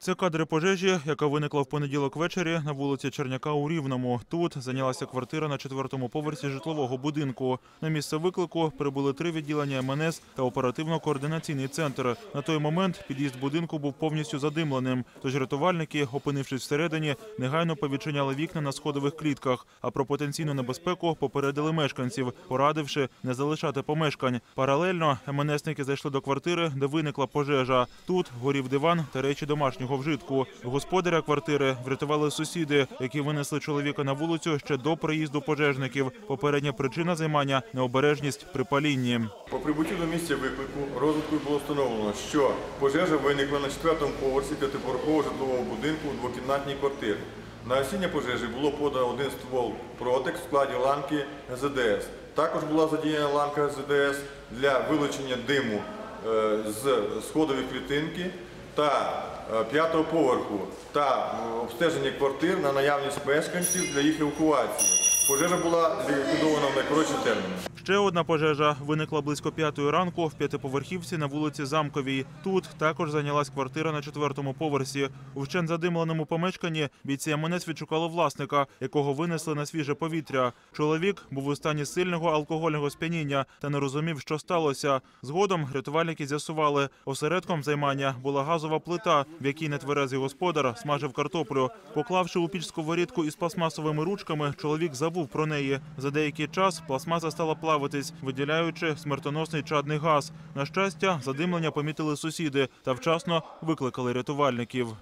Це кадри пожежі, яка виникла в понеділок ввечері на вулиці Черняка у Рівному. Тут зайнялася квартира на четвертому поверсі житлового будинку. На місце виклику прибули три відділення МНС та оперативно-координаційний центр. На той момент під'їзд будинку був повністю задимленим. Тож рятувальники, опинившись всередині, негайно повідчиняли вікна на сходових клітках. А про потенційну небезпеку попередили мешканців, порадивши не залишати помешкань. Паралельно МНСники зайшли до квартири, де виникла пожежа. Тут горів диван та речі домашнього вжитку. Господаря квартири врятували сусіди, які винесли чоловіка на вулицю ще до приїзду пожежників. Попередня причина займання необережність при палінні. По прибуттю до місця виклику розвідкою було встановлено, що пожежа виникла на четвертому поверсі п'ятиповерхового житлового будинку у двокімнатній квартирі. На гасіння пожежі було подано один ствол протек в складі ланки ГЗДС. Також була задіяна ланка ГЗДС для вилучення диму е, з сходової клітинки та е, п'ятого поверху та обстеження квартир на наявність мешканців для їх евакуації. Пожежа була ліквідована в найкоротші терміни. Ще одна пожежа виникла близько п'ятої ранку в п'ятиповерхівці на вулиці Замковій. Тут також зайнялась квартира на четвертому поверсі. У вщен задимленому помешканні бійці МНС відшукали власника, якого винесли на свіже повітря. Чоловік був у стані сильного алкогольного сп'яніння та не розумів, що сталося. Згодом рятувальники з'ясували, осередком займання була газова плита, в якій нетверезий господар смажив картоплю. Поклавши у піч сковорідку із пластмасовими ручками, чоловік забув про неї. За деякий час пластмаса стала плавитись, виділяючи смертоносний чадний газ. На щастя, задимлення помітили сусіди та вчасно викликали рятувальників.